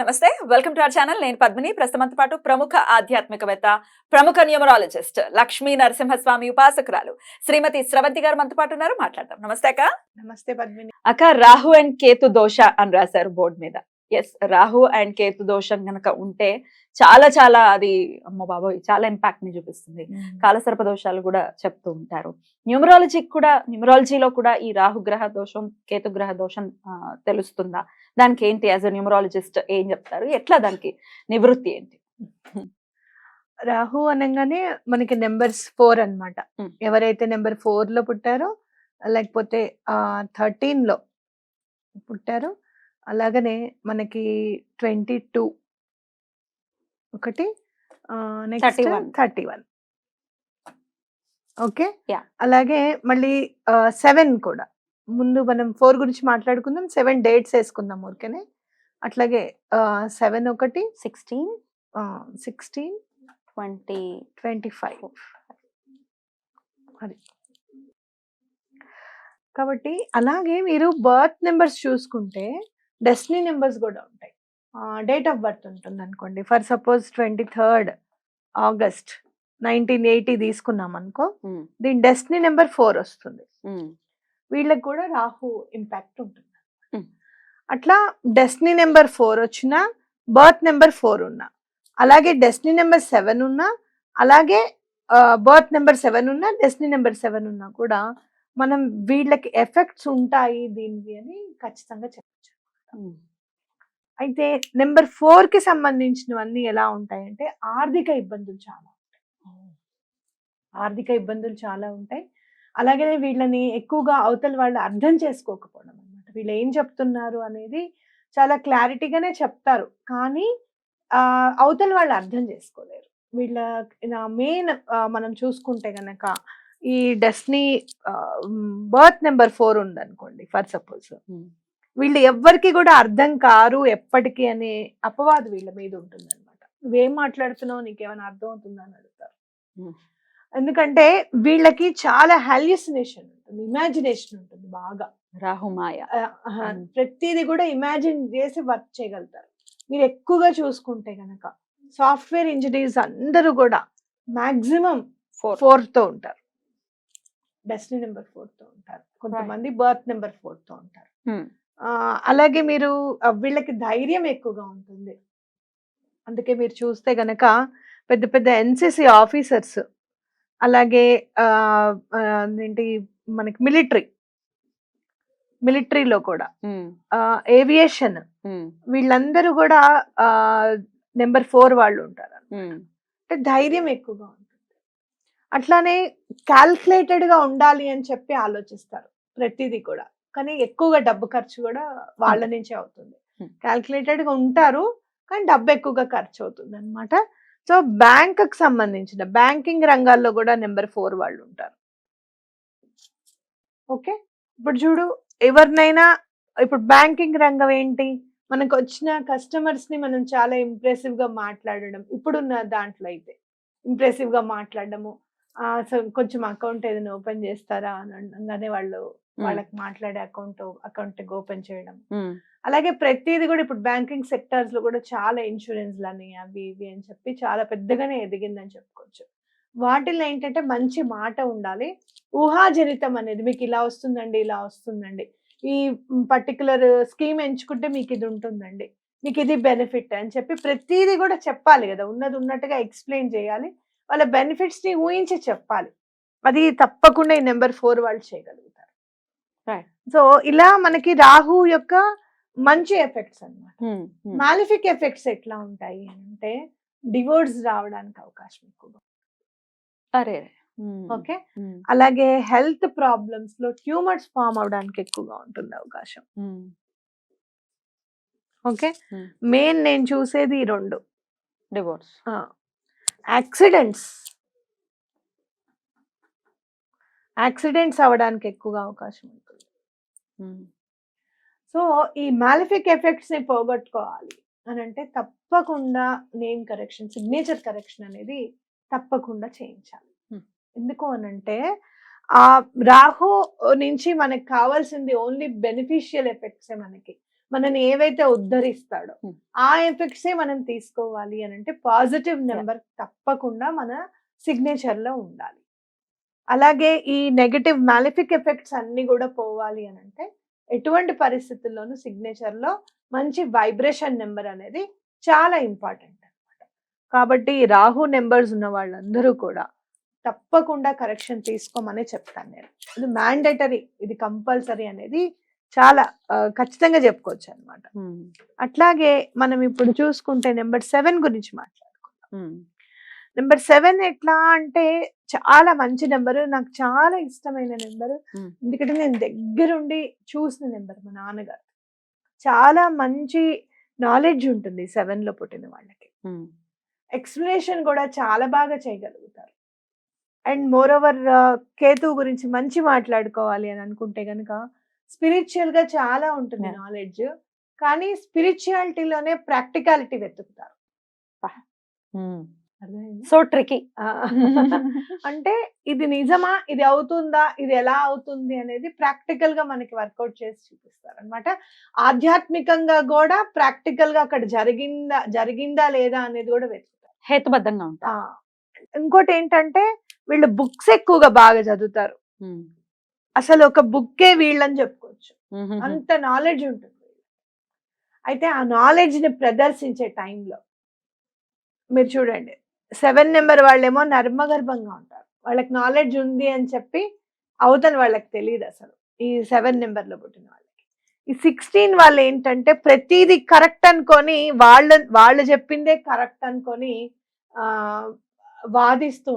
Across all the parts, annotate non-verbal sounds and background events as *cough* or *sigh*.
నమస్తే welcome to our channel. నేను పద్మిని. ప్రస్తుతంతో పాటు ప్రముఖ ఆధ్యాత్మికవేత్త ప్రముఖ న్యూమరాలజిస్ట్ లక్ష్మీ నరసింహస్వామి ఉపాసకురాలు శ్రీమతి స్రవంతి గారు మనతో పాటు ఉన్నారు. మాట్లాడదాం. నమస్తే అక్క. నమస్తే పద్మిని. అక్క రాహు అండ్ కేతు దోష అని రాశారు బోర్డు మీద. ఎస్ రాహు అండ్ కేతు దోషం గనక ఉంటే చాలా చాలా అది అమ్మ బాబోయ్ చాలా ఇంపాక్ట్ని చూపిస్తుంది. కాలసర్ప దోషాలు కూడా చెప్తూ ఉంటారు. న్యూమరాలజీ కూడా న్యూమరాలజీలో కూడా ఈ రాహు గ్రహ దోషం కేతు గ్రహ దోషం తెలుస్తుందా? దానికి ఏంటి? యాజ్ అ న్యూమరాలజిస్ట్ ఏం చెప్తారు? ఎట్లా దానికి నివృత్తి ఏంటి? రాహు అనగానే మనకి నెంబర్స్ ఫోర్ అన్నమాట. Hmm. ఎవరైతే నెంబర్ ఫోర్లో పుట్టారో లేకపోతే థర్టీన్లో పుట్టారో అలాగనే మనకి ట్వంటీ టూ ఒకటి నెక్స్ట్ 31. Thirty one. ఓకే. అలాగే మళ్ళీ సెవెన్ కూడా. ముందు మనం ఫోర్ గురించి మాట్లాడుకుందాం సెవెన్ డేట్స్ వేసుకుందాం ఊరికేనే. అట్లాగే సెవెన్ ఒకటి sixteen. Sixteen. Twenty twenty five. అది. కాబట్టి అలాగే మీరు బర్త్ నెంబర్స్ చూసుకుంటే డెస్టినీ నెంబర్స్ కూడా ఉంటాయి. డేట్ ఆఫ్ బర్త్ ఉంటుంది అనుకోండి for suppose twenty third August nineteen eighty తీసుకున్నాం అనుకో దీని డెస్టినీ నెంబర్ ఫోర్ వస్తుంది. వీళ్ళకి కూడా రాహు ఇంపాక్ట్ ఉంటుంది. అట్లా డెస్టినీ నెంబర్ ఫోర్ వచ్చినా బర్త్ నెంబర్ ఫోర్ ఉన్నా అలాగే డెస్టినీ నెంబర్ సెవెన్ ఉన్నా అలాగే బర్త్ నెంబర్ సెవెన్ ఉన్నా డెస్టినీ నెంబర్ సెవెన్ ఉన్నా కూడా మనం వీళ్ళకి ఎఫెక్ట్స్ ఉంటాయి దీనివి అని ఖచ్చితంగా చెప్పచ్చు. అయితే నెంబర్ ఫోర్కి సంబంధించినవన్నీ ఎలా ఉంటాయంటే ఆర్థిక ఇబ్బందులు చాలా ఉంటాయి. ఆర్థిక ఇబ్బందులు చాలా ఉంటాయి. అలాగే వీళ్ళని ఎక్కువగా అవతల వాళ్ళు అర్థం చేసుకోకపోవడం అనమాట వీళ్ళు ఏం చెప్తున్నారు అనేది చాలా క్లారిటీగానే చెప్తారు. కానీ అవతల వాళ్ళు అర్థం చేసుకోలేరు. వీళ్ళ మెయిన్ మనం చూసుకుంటే గనక ఈ డెస్నీ బర్త్ నెంబర్ ఫోర్ ఉందనుకోండి ఫర్ సపోజ్. వీళ్ళు ఎవ్వరికి కూడా అర్థం కారు ఎప్పటికీ అనే అపవాదు వీళ్ళ మీద ఉంటుంది అనమాట నువ్వేం మాట్లాడుతున్నావు? నీకేమైనా అర్థం అవుతుందా అని అడుగుతారు. ఎందుకంటే వీళ్ళకి చాలా హాల్యూసినేషన్ ఉంటుంది ఇమాజినేషన్ ఉంటుంది బాగా. రాహుమాయ. ప్రతిదీ కూడా ఇమాజిన్ చేసి వర్క్ చేయగలుగుతారు. మీరు ఎక్కువగా చూసుకుంటే గనక సాఫ్ట్వేర్ ఇంజనీర్స్ అందరూ కూడా మాక్సిమం ఫోర్తో ఉంటారు. డెస్టినీ నెంబర్ ఫోర్తో ఉంటారు కొంతమంది బర్త్ నెంబర్ ఫోర్తో ఉంటారు అలాగే మీరు వీళ్ళకి ధైర్యం ఎక్కువగా ఉంటుంది. అందుకే మీరు చూస్తే గనక పెద్ద పెద్ద ఎన్సిసి ఆఫీసర్స్ అలాగే ఏంటి మనకి మిలిటరీ. మిలిటరీలో కూడా. ఏవియేషన్ వీళ్ళందరూ కూడా నెంబర్ ఫోర్ వాళ్ళు ఉంటారు అంటే ధైర్యం ఎక్కువగా ఉంటుంది. అట్లానే క్యాల్కులేటెడ్గా ఉండాలి అని చెప్పి ఆలోచిస్తారు ప్రతిదీ కూడా. కానీ ఎక్కువగా డబ్బు ఖర్చు కూడా వాళ్ళ నుంచే అవుతుంది. క్యాల్కులేటెడ్గా ఉంటారు కానీ డబ్బు ఎక్కువగా ఖర్చు అవుతుంది అనమాట సో బ్యాంక్కి సంబంధించిన బ్యాంకింగ్ రంగాల్లో కూడా నెంబర్ ఫోర్ వాళ్ళు ఉంటారు ఓకే? ఇప్పుడు చూడు ఎవరినైనా ఇప్పుడు బ్యాంకింగ్ రంగం ఏంటి? మనకు వచ్చిన కస్టమర్స్ని మనం చాలా ఇంప్రెసివ్గా మాట్లాడడం ఇప్పుడున్న దాంట్లో అయితే ఇంప్రెసివ్గా సో కొంచెం అకౌంట్ ఏదైనా ఓపెన్ చేస్తారా అని అనగానే వాళ్ళు వాళ్ళకి మాట్లాడే అకౌంట్ అకౌంట్ ఓపెన్ చేయడం. అలాగే ప్రతిదీ కూడా ఇప్పుడు బ్యాంకింగ్ సెక్టర్స్లో కూడా చాలా ఇన్సూరెన్స్ అని అవి ఇవి అని చెప్పి చాలా పెద్దగానే ఎదిగిందని చెప్పుకోవచ్చు. వాటిల్లో ఏంటంటే మంచి మాట ఉండాలి. ఊహాజనితం అనేది మీకు ఇలా వస్తుందండి ఇలా వస్తుందండి. ఈ పర్టికులర్ స్కీమ్ ఎంచుకుంటే మీకు ఇది ఉంటుందండి. మీకు ఇది బెనిఫిట్ అని చెప్పి ప్రతిదీ కూడా చెప్పాలి కదా. ఉన్నది ఉన్నట్టుగా ఎక్స్ప్లెయిన్ చేయాలి. వాళ్ళ బెనిఫిట్స్ని ఊహించి చెప్పాలి. అది తప్పకుండా ఈ నెంబర్ ఫోర్ వాళ్ళు చేయగలుగుతారు. సో ఇలా మనకి రాహు యొక్క మంచి ఎఫెక్ట్స్ అన్నమాట. మాలిఫిక్ ఎఫెక్ట్స్ ఎట్లా ఉంటాయి అంటే డివోర్స్ రావడానికి అవకాశం ఎక్కువగా అరే ఓకే? అలాగే హెల్త్ ప్రాబ్లమ్స్లో ట్యూమర్స్ ఫామ్ అవడానికి ఎక్కువగా ఉంటుంది అవకాశం. ఓకే. మెయిన్ నేను చూసేది రెండు. డివోర్స్. యాక్సిడెంట్స్. యాక్సిడెంట్స్ అవ్వడానికి ఎక్కువగా అవకాశం ఉంటుంది. సో ఈ మాలిఫిక్ ఎఫెక్ట్స్ని పోగొట్టుకోవాలి అని అంటే తప్పకుండా నేమ్ కరెక్షన్ సిగ్నేచర్ కరెక్షన్ అనేది తప్పకుండా చేయించాలి. ఎందుకు అనంటే ఆ రాహు నుంచి మనకి కావాల్సింది ఓన్లీ బెనిఫిషియల్ ఎఫెక్ట్సే మనకి. మనని ఏవైతే ఉద్ధరిస్తాడో. ఆ ఎఫెక్ట్సే మనం తీసుకోవాలి అని అంటే పాజిటివ్ నెంబర్ తప్పకుండా మన సిగ్నేచర్లో ఉండాలి. అలాగే ఈ నెగటివ్ మాలిఫిక్ ఎఫెక్ట్స్ అన్ని కూడా పోవాలి అని అంటే ఎటువంటి పరిస్థితుల్లోనూ సిగ్నేచర్లో మంచి వైబ్రేషన్ నెంబర్ అనేది చాలా ఇంపార్టెంట్ అన్నమాట. కాబట్టి రాహు నెంబర్స్ ఉన్న వాళ్ళందరూ కూడా తప్పకుండా కరెక్షన్ తీసుకోమనే చెప్తాను నేను. ఇది మ్యాండేటరీ ఇది కంపల్సరీ అనేది చాలా ఖచ్చితంగా చెప్పుకోవచ్చు అన్నమాట. అట్లాగే మనం ఇప్పుడు చూసుకుంటే నెంబర్ సెవెన్ గురించి మాట్లాడుకుందాం. నెంబర్ సెవెన్ ఎట్లా అంటే చాలా మంచి నెంబర్ నాకు చాలా ఇష్టమైన నెంబర్. ఎందుకంటే నేను దగ్గరుండి చూసిన నెంబర్ మా నాన్నగారు. చాలా మంచి నాలెడ్జ్ ఉంటుంది సెవెన్లో పుట్టిన వాళ్ళకి. ఎక్స్ప్లెనేషన్ కూడా చాలా బాగా చేయగలుగుతారు. అండ్ మోర్ ఓవర్ కేతు గురించి మంచి మాట్లాడుకోవాలి అని అనుకుంటే కనుక స్పిరిచువల్గా చాలా ఉంటుంది. నాలెడ్జ్ కానీ స్పిరిచువాలిటీలోనే ప్రాక్టికాలిటీ వెతుకుతారు? So tricky. *laughs* అంటే ఇది నిజమా? ఇది అవుతుందా? ఇది ఎలా అవుతుంది అనేది ప్రాక్టికల్గా మనకి వర్కౌట్ చేసి చూపిస్తారు అనమాట ఆధ్యాత్మికంగా కూడా ప్రాక్టికల్గా అక్కడ జరిగిందా జరిగిందా లేదా అనేది కూడా వెతుకుతారు. హేతుబద్ధంగా ఉంటా ఇంకోటి ఏంటంటే వీళ్ళు బుక్స్ ఎక్కువగా బాగా చదువుతారు. అసలు ఒక బుక్కే వీళ్ళని చెప్పుకోవచ్చు. అంత నాలెడ్జ్ ఉంటుంది అయితే ఆ నాలెడ్జ్ని ప్రదర్శించే టైంలో మీరు చూడండి. సెవెన్ నెంబర్ వాళ్ళేమో నర్మగర్భంగా ఉంటారు వాళ్ళకి నాలెడ్జ్ ఉంది అని చెప్పి అవతల వాళ్ళకి తెలియదు అసలు ఈ సెవెన్ నెంబర్లో పుట్టిన వాళ్ళకి ఈ సిక్స్టీన్ వాళ్ళు ఏంటంటే ప్రతిదీ కరెక్ట్ అనుకొని వాళ్ళ వాళ్ళు చెప్పిందే కరెక్ట్ అనుకొని ఆ వాదిస్తూ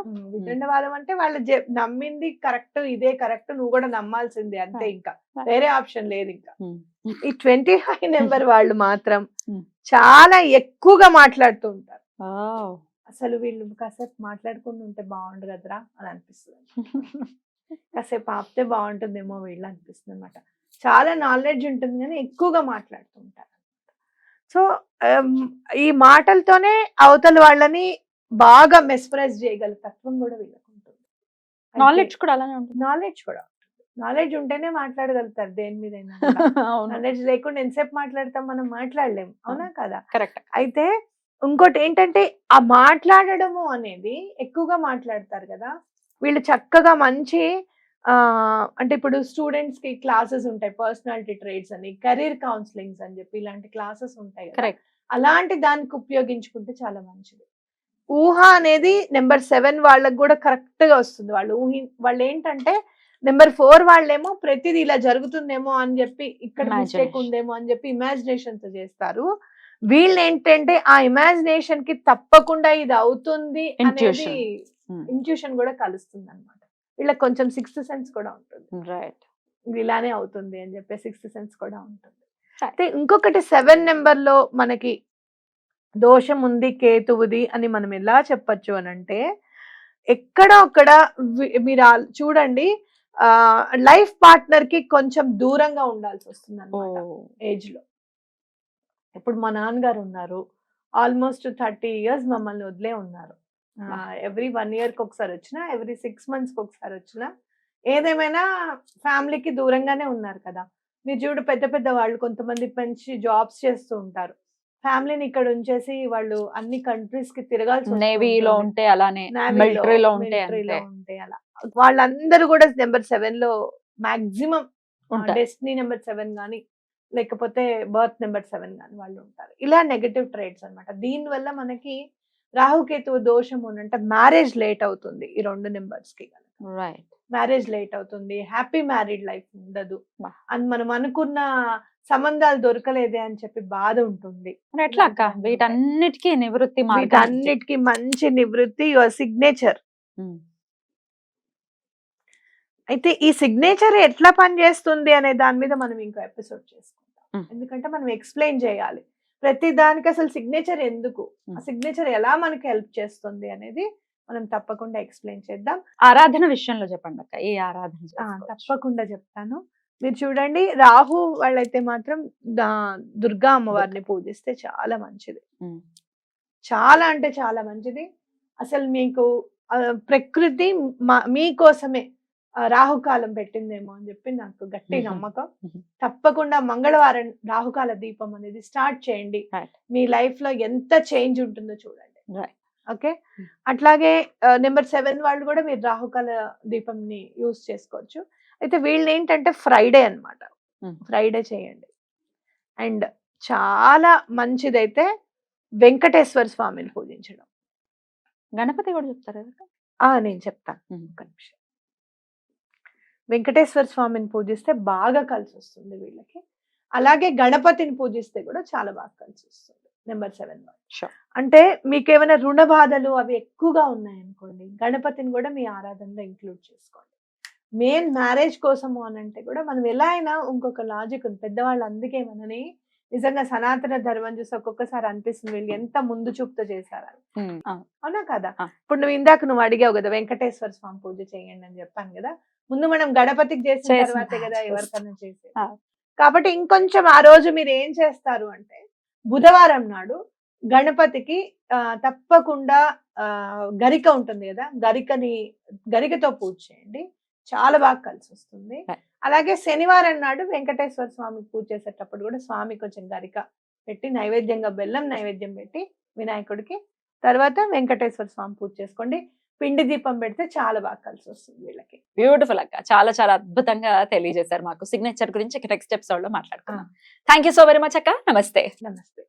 ఉమ్, వితండవాదం అంటే వాళ్ళు నమ్మింది కరెక్ట్ ఇదే కరెక్ట్ నువ్వు కూడా నమ్మాల్సిందే అంతే. ఇంకా. వేరే ఆప్షన్ లేదు ఇంకా. ఈ ట్వంటీ ఫైవ్ *laughs* నెంబర్ వాళ్ళు మాత్రం. చాలా ఎక్కువగా మాట్లాడుతూ ఉంటారు. అసలు వీళ్ళు కాసేపు మాట్లాడుకుంటూ ఉంటే బాగుండు కదరా అని అనిపిస్తుంది *laughs* కాసేపు ఆపితే బాగుంటుందేమో వీళ్ళు అనిపిస్తుంది అనమాట చాలా నాలెడ్జ్ ఉంటుంది కానీ ఎక్కువగా మాట్లాడుతూ ఉంటారు సో ఈ మాటలతోనే అవతల వాళ్ళని బాగా మెస్పరైజ్ చేయగల తత్వం కూడా వీళ్ళకు ఉంటుంది. నాలెడ్జ్ కూడా అలానే ఉంటుంది. నాలెడ్జ్ కూడా నాలెడ్జ్ ఉంటేనే మాట్లాడగలుగుతారు దేని మీద *laughs* అవును. నాలెడ్జ్ లేకుండా ఎంతసేపు మాట్లాడతాం మనం మాట్లాడలేం. అవునా. కదా? కరెక్ట్. అయితే ఇంకోటి ఏంటంటే ఆ మాట్లాడడము అనేది ఎక్కువగా మాట్లాడతారు కదా. వీళ్ళు చక్కగా మంచి అంటే ఇప్పుడు స్టూడెంట్స్కి క్లాసెస్ ఉంటాయి. పర్సనాలిటీ ట్రేడ్స్ అని కెరీర్ కౌన్సిలింగ్స్ అని చెప్పి ఇలాంటి క్లాసెస్ ఉంటాయి కరెక్ట్. అలాంటి దానికి ఉపయోగించుకుంటే చాలా మంచిది. ఊహ అనేది నెంబర్ సెవెన్ వాళ్ళకి కూడా కరెక్ట్గా వస్తుంది. వాళ్ళు ఊహి వాళ్ళు ఏంటంటే నెంబర్ ఫోర్ వాళ్ళేమో ప్రతిదీ ఇలా జరుగుతుందేమో అని చెప్పి ఇక్కడ మిస్టేక్. ఉందేమో అని చెప్పి ఇమాజినేషన్తో చేస్తారు. వీళ్ళు ఏంటంటే ఆ ఇమాజినేషన్కి తప్పకుండా ఇది అవుతుంది అనేది Intuition. Hmm. ఇంట్యూషన్ కూడా కలుస్తుంది అనమాట వీళ్ళకి కొంచెం సిక్స్త్ సెన్స్ కూడా ఉంటుంది. రైట్ ఇలానే అవుతుంది అని చెప్పి సిక్స్త్ సెన్స్ కూడా ఉంటుంది. అయితే ఇంకొకటి సెవెన్ నెంబర్లో మనకి దోషం ఉంది కేతువుది అని మనం ఎలా చెప్పొచ్చు అని అంటే ఎక్కడ ఒక్కడ మీరు చూడండి ఆ లైఫ్ పార్ట్నర్కి కొంచెం దూరంగా ఉండాల్సి వస్తుంది అనమాట ఏజ్లో. ఇప్పుడు మా నాన్నగారు ఉన్నారు ఆల్మోస్ట్ థర్టీ ఇయర్స్ మమ్మల్ని వదిలే ఉన్నారు. ఎవ్రీ వన్ ఇయర్కి ఒకసారి వచ్చినా ఎవ్రీ సిక్స్ మంత్స్కి ఒకసారి వచ్చినా ఏదేమైనా ఫ్యామిలీకి దూరంగానే ఉన్నారు కదా! మీరు చూడు పెద్ద పెద్ద వాళ్ళు కొంతమంది మంచి జాబ్స్ చేస్తూ ఉంటారు. ఫ్యామిలీని ఇక్కడ ఉంచేసి వాళ్ళు అన్ని కంట్రీస్కి తిరగాల్సి నేవీలో. ఉంటే అలానే మిలిటరీలో ఉంటే అలా. వాళ్ళందరూ కూడా నెంబర్ సెవెన్లో మాక్సిమం డెస్టినీ నెంబర్ సెవెన్ కానీ లేకపోతే బర్త్ నెంబర్ సెవెన్ కానీ వాళ్ళు ఉంటారు ఇలా నెగటివ్ ట్రేడ్స్ అన్నమాట దీని వల్ల మనకి రాహుకేతువు దోషం అంటే మ్యారేజ్ లేట్ అవుతుంది ఈ రెండు నెంబర్స్కి రైట్ మ్యారేజ్ లేట్ అవుతుంది హ్యాపీ మ్యారీడ్ లైఫ్ ఉండదు. అని మనం అనుకున్న సంబంధాలు దొరకలేదే అని చెప్పి బాధ ఉంటుంది ఎట్లా అక్క. వీటన్నిటికీ నివృత్తి? వీటన్నిటికీ మంచి నివృత్తి యువర్ సిగ్నేచర్. అయితే ఈ సిగ్నేచర్ ఎట్లా పనిచేస్తుంది అనే దాని మీద మనం ఇంకో ఎపిసోడ్ చేసుకుంటాం Mm. ఎందుకంటే మనం ఎక్స్ప్లెయిన్ చేయాలి. ప్రతి దానికి అసలు సిగ్నేచర్ ఎందుకు? ఆ. సిగ్నేచర్ ఎలా మనకి హెల్ప్ చేస్తుంది అనేది మనం తప్పకుండా ఎక్స్ప్లెయిన్ చేద్దాం. ఆరాధన విషయంలో చెప్పండి అక్క ఈ ఆరాధన. తప్పకుండా చెప్తాను. మీరు చూడండి రాహు వాళ్ళైతే మాత్రం దా- దుర్గా అమ్మవారిని పూజిస్తే చాలా మంచిది. చాలా అంటే చాలా మంచిది. అసలు మీకు ప్రకృతి మా- మీకోసమే. రాహుకాలం పెట్టిందేమో అని చెప్పి నాకు గట్టి మ్మ్. నమ్మకం మ్మ్. తప్పకుండా మంగళవారం రాహుకాల దీపం అనేది స్టార్ట్ చేయండి. మీ లైఫ్లో ఎంత చేంజ్ ఉంటుందో చూడండి. ఓకే. అట్లాగే నెంబర్ సెవెన్ వాళ్ళు కూడా మీరు రాహుకాల దీపంని యూస్ చేసుకోవచ్చు అయితే వీళ్ళు ఏంటంటే ఫ్రైడే అన్నమాట మ్మ్. ఫ్రైడే చేయండి అండ్ చాలా మంచిదైతే వెంకటేశ్వర స్వామిని పూజించడం గణపతి కూడా చెప్తారు నేను చెప్తాను. ఒక్క నిమిషం వెంకటేశ్వర స్వామిని పూజిస్తే బాగా కలిసి వస్తుంది వీళ్ళకి. అలాగే గణపతిని పూజిస్తే కూడా చాలా బాగా కలిసి వస్తుంది. Number seven. అంటే మీకు ఏమైనా రుణ బాధలు అవి ఎక్కువగా ఉన్నాయనుకోండి గణపతిని కూడా మీ ఆరాధనలో ఇంక్లూడ్ చేసుకోండి. మెయిన్ మ్యారేజ్ కోసము అని అంటే కూడా మనం ఎలా అయినా ఇంకొక లాజిక్ ఉంది. పెద్దవాళ్ళు అందుకే మనని నిజంగా సనాతన ధర్మం చూసి ఒక్కొక్కసారి అనిపిస్తుంది వీళ్ళు ఎంత ముందు చూపుతో చేశారని. అవునా కదా. ఇప్పుడు నువ్వు ఇందాక నువ్వు అడిగావు కదా వెంకటేశ్వర స్వామి పూజ చేయండి అని చెప్పాను కదా ముందు మనం గణపతికి చేసిన తర్వాతే కదా చేసేది ఆ. కాబట్టి ఇంకొంచెం ఆ రోజు మీరు ఏం చేస్తారు అంటే బుధవారం నాడు గణపతికి తప్పకుండా ఆ, గరిక ఉంటుంది కదా గరికని గరికతో పూజ చేయండి చాలా బాగా కలిసి వస్తుంది. అలాగే శనివారం నాడు వెంకటేశ్వర స్వామికి పూజ చేసేటప్పుడు కూడా స్వామి కొంచెం గరిక పెట్టి నైవేద్యంగా బెల్లం నైవేద్యం పెట్టి వినాయకుడికి తర్వాత వెంకటేశ్వర స్వామి పూజ చేసుకోండి. పిండి దీపం పెడితే చాలా బాగా కలిసి వస్తుంది వీళ్ళకి. బ్యూటిఫుల్ అక్క. చాలా చాలా అద్భుతంగా తెలియజేశారు మాకు. సిగ్నేచర్ గురించి నెక్స్ట్ ఎపిసోడ్లో మాట్లాడుకున్నాం thank you so very much అక్క. నమస్తే. నమస్తే.